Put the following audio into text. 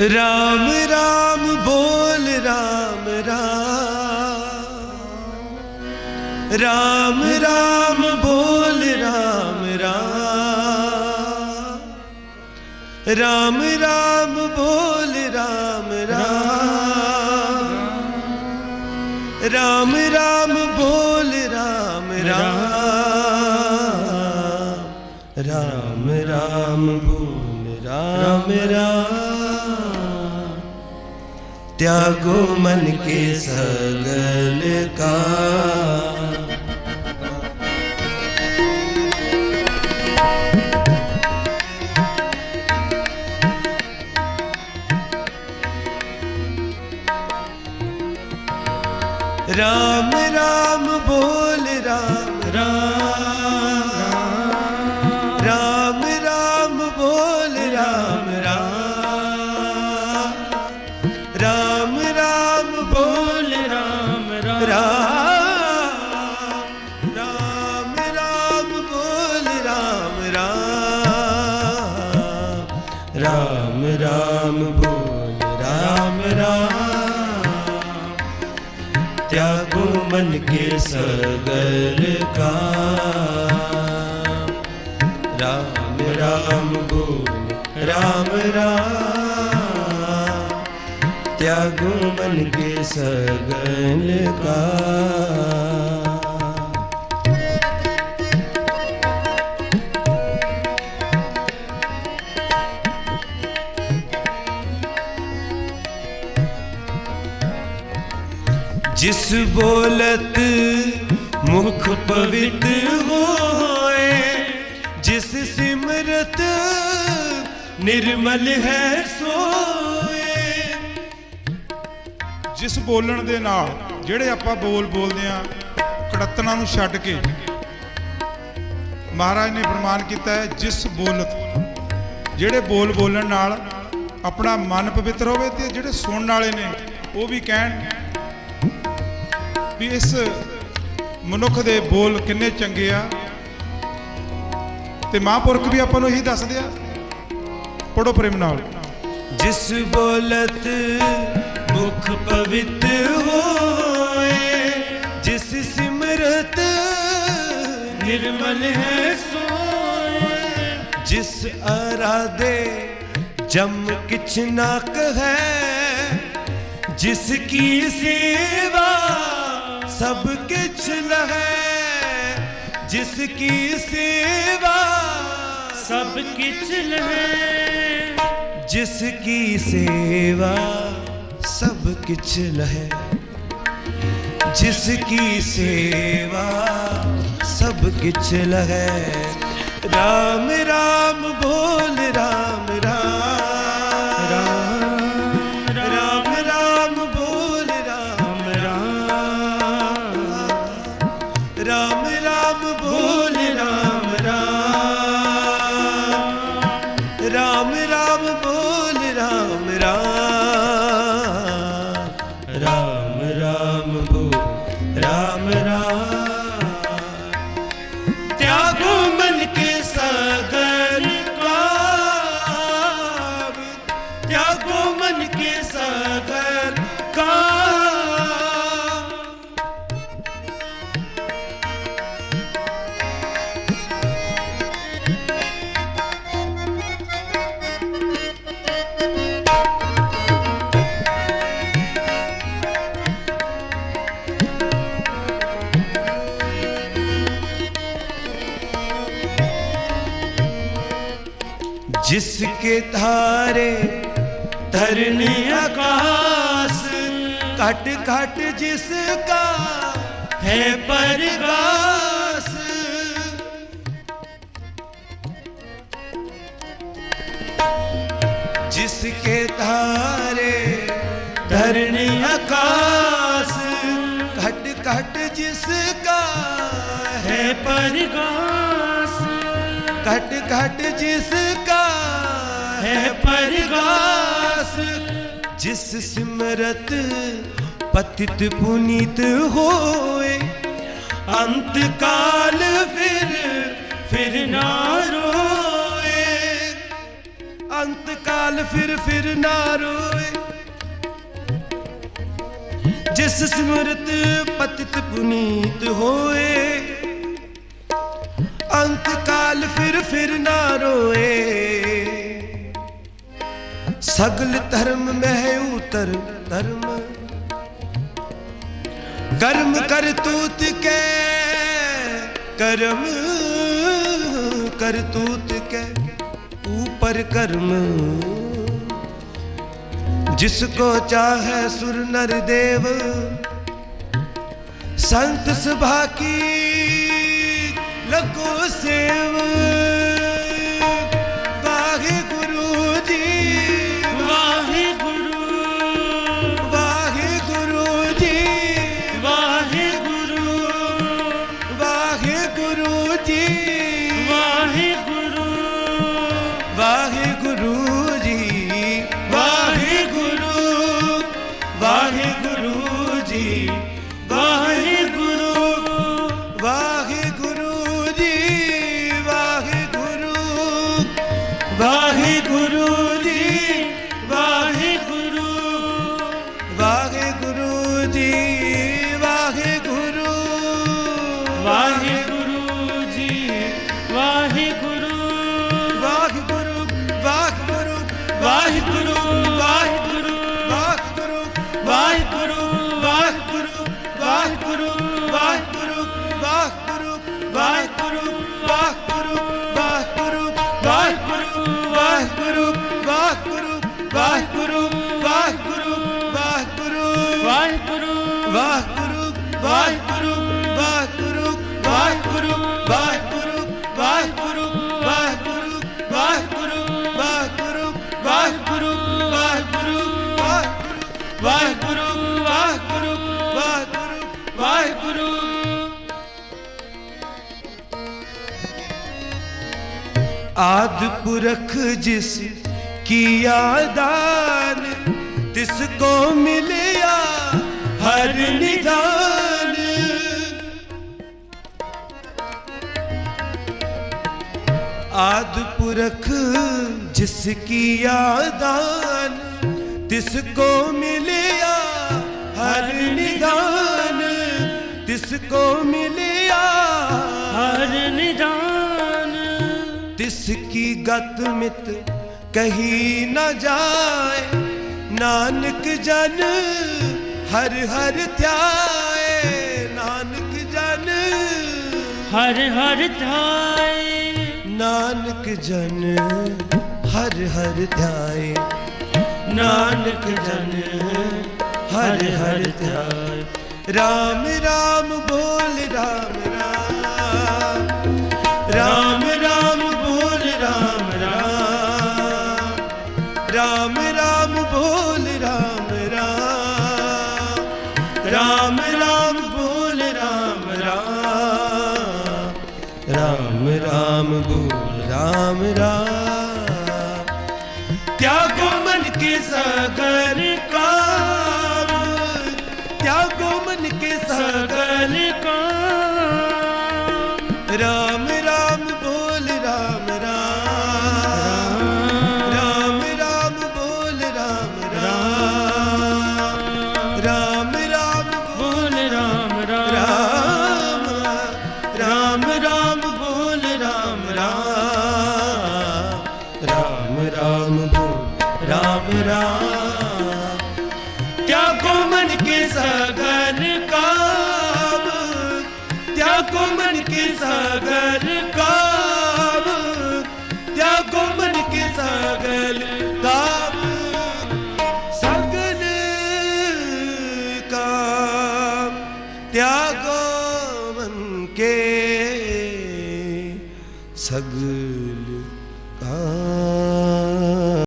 ਰਾਮ ਰਾਮ ਬੋਲ ਰਾਮ ਰਾਮ ਰਾਮ ਰਾਮ ਬੋਲ ਰਾਮ ਰਾਮ ਰਾਮ ਰਾਮ ਬੋਲ ਰਾਮ ਰਾਮ ਰਾਮ ਰਾਮ ਬੋਲ ਰਾਮ ਰਾਮ ਰਾਮ ਰਾਮ ਬੋਲ ਰਾਮ ਰਾਮ त्यागो मन के सगल का राम राम बोल ਰਾਮ ਰਾਮ ਬੋਲ ਰਾਮ ਰਾਮ ਤਿਆਗੋ ਮਨ ਕੇ ਸਗਲ ਕਾ ਰਾਮ ਰਾਮ ਬੋਲ ਰਾਮ ਰਾਮ ਤਿਆਗੋ ਮਨ ਕੇ ਸਗਲ ਕਾ ਜਿਸ ਬੋਲਤ ਮੁਖ ਪਵਿੱਤ ਹੋਏ, ਜਿਸ ਸਿਮਰਤ ਨਿਰਮਲ ਹੈ ਸੋਏ। ਜਿਸ ਬੋਲਣ ਦੇ ਨਾਲ ਜਿਹੜੇ ਆਪਾਂ ਬੋਲ ਬੋਲਦੇ ਆ ਕੜਤਨਾ ਨੂੰ ਛੱਡ ਕੇ ਮਹਾਰਾਜ ਨੇ ਪ੍ਰਮਾਨ ਕੀਤਾ ਹੈ, ਜਿਸ ਬੋਲਤ, ਜਿਹੜੇ ਬੋਲ ਬੋਲਣ ਨਾਲ ਆਪਣਾ ਮਨ ਪਵਿੱਤਰ ਹੋਵੇ ਤੇ ਜਿਹੜੇ ਸੁਣਨ ਵਾਲੇ ਨੇ, ਉਹ ਵੀ ਕਹਿਣ ਵੀ ਇਸ ਮਨੁੱਖ ਦੇ ਬੋਲ ਕਿੰਨੇ ਚੰਗੇ ਆ। ਤੇ ਮਹਾਂਪੁਰਖ ਵੀ ਆਪਾਂ ਨੂੰ ਇਹੀ ਦੱਸਦੇ ਆ। ਪੜੋ ਪ੍ਰੇਮ ਨਾਲ। ਜਿਸ ਬੋਲਤ ਮੁਖ ਪਵਿੱਤ ਹੋਏ, ਜਿਸ ਸਿਮਰਤ ਨਿਰਮਲ ਹੈ ਸੋਏ, ਜਿਸ ਅਰਾਦੇ ਜਮ ਕਿਛ ਨਾ ਕਹੈ ਜਿਸ ਕੀ ਸੇਵ सब किछ लहे जिसकी सेवा सब किछ लहे जिसकी सेवा सब किछ लहे जिसकी सेवा सब किछ लहे राम राम भो ਰਾਮ ਬੋਲ ਰਾਮ ਰਾਮ जिसके धारे धरनी आकाश घट घट जिसका है परगास जिसके धारे धरनी आकाश घट घट जिसका है परगास घट घट जिसका है परगास जिस सिमरत पतित पुनीत होए अंतकाल फिर फिर ना रोए अंतकाल फिर फिर ना रोए जिस स्मृत पतित पुनीत होए अंतकाल फिर फिर ना रोए ਸਗਲ ਧਰਮ ਮਹਿ ਉਤਰ ਧਰਮ। ਕਰਮ ਕਰ ਤੂਤ ਕੇ, ਕਰਮ ਕਰ ਤੂਤ ਕੇ, ਉਪਰ ਕਰਮ। ਜਿਸ ਕੋ ਚਾਹੈ ਸੁਰ ਨਰ ਦੇਵ, ਸੰਤ ਸਭਾ ਕੀ ਲਗੋ ਸੇਵਾ। ਵਾਹਿਗੁਰੂ ਵਾਹਿਗੁਰੂ ਵਾਹਿਗੁਰੂ ਵਾਹਿਗੁਰੂ ਵਾਹਿਗੁਰੂ ਵਾਹਿਗੁਰੂ ਵਾਹਿਗੁਰੂ ਵਾਹਿਗੁਰੂ ਵਾਹਿਗੁਰੂ ਵਾਹਿਗੁਰੂ ਵਾਹਿਗੁਰੂ ਵਾਹਿਗੁਰੂ ਵਾਹਿਗੁਰੂ ਵਾਹਿਗੁਰੂ ਵਾਹਿਗੁਰੂ ਵਾਹਿਗੁਰੂ ਆਦ ਪੁਰਖ ਜਿਸ ਕੀਆ ਦਾਨ ਤਿਸ ਕੋ ਮਿਲਿਆ ਹਰ ਨਿਦਾਨ ਆਦ ਪੁਰਖ ਜਿਸ ਕੀ ਦਾਨ ਤਿਸ ਕੋ ਮਿਲਿਆ ਹਰ ਨਿਦਾਨ ਤਿਸ ਕੋ ਮਿਲਿਆ ਹਰ ਨਿਦਾਨ ਤਿਸ ਕੀ ਗਤ ਮਿਤ ਕਹੀ ਨਾ ਜਾਏ, ਨਾਨਕ ਜਨ ਹਰ ਹਰ ਧਿਆਏ ਨਾਨਕ ਜਨ। ਹਰ ਹਰ ਧਾਏ ਨਾਨਕ ਜਨ ਹਰ ਹਰ ਧਿਆਏ। ਨਾਨਕ ਜਨ ਹਰ ਹਰ ਧਿਆਏ। ਰਾਮ ਰਾਮ ਬੋਲ ਰਾਮ ਰਾਮ ਰਾਮ, ਬੋਲ ਰਾਮ ਰਾਮ। ਰਾਮ ਰਾਮ, ਬੋਲ ਰਾਮ ਰਾਮ। ਤਿਆਗੋ ਮਨ ਕੇ ਸਗਰ ਕਾਰ ਤਿਆਗੋ ਮਨ ਕੇ ਸਗਰ ਕਾਰ राम